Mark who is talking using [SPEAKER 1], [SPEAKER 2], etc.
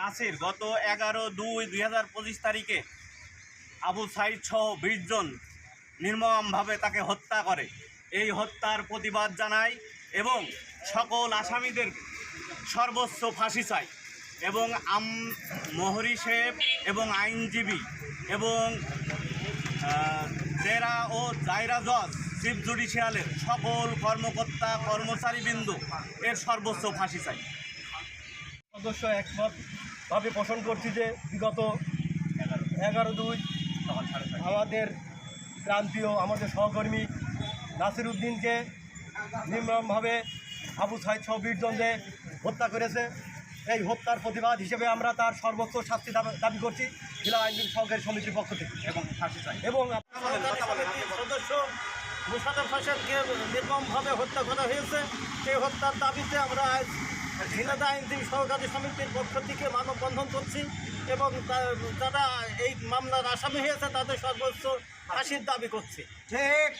[SPEAKER 1] নাসির, গত এগারো দুই দুই হাজার পঁচিশ তারিখে আবু সাইদ সহ বিশ জন নির্মমভাবে তাকে হত্যা করে। এই হত্যার প্রতিবাদ জানায় এবং সকল আসামিদের সর্বোচ্চ ফাঁসি চাই এবং আম, মোহরি শেখ এবং আইনজীবী এবং জেরা ও জায়রা জজ, চিফ জুডিশিয়ালের সকল কর্মকর্তা, কর্মচারীবৃন্দ এর সর্বোচ্চ ফাঁসি চাই
[SPEAKER 2] সদস্য একমতভাবে পোষণ করছি যে বিগত এগারো দুই আমাদের প্রান্তীয় আমাদের সহকর্মী নাসির উদ্দিনকে নির্মমভাবে আবু সাইদ সহ বীরজনকে হত্যা করেছে। এই হত্যার প্রতিবাদ হিসেবে আমরা তার সর্বোচ্চ শাস্তি দাবি- করছি জেলা আইনজীবী সহকারী সমিতির পক্ষ থেকে।
[SPEAKER 1] এবং
[SPEAKER 2] এবং
[SPEAKER 3] সদস্য মুসাদফ হোসেনকে নির্মমভাবে হত্যা করা হয়েছে। সেই হত্যার দাবিতে আমরা আজ ঝিনাদা আইনজীবী সহকারী সমিতির পক্ষ থেকে মানববন্ধন করছি এবং তারা যারা এই মামলার আসামি হয়েছে তাদের সর্বোচ্চ ফাঁসির দাবি করছে।
[SPEAKER 1] ঠিক।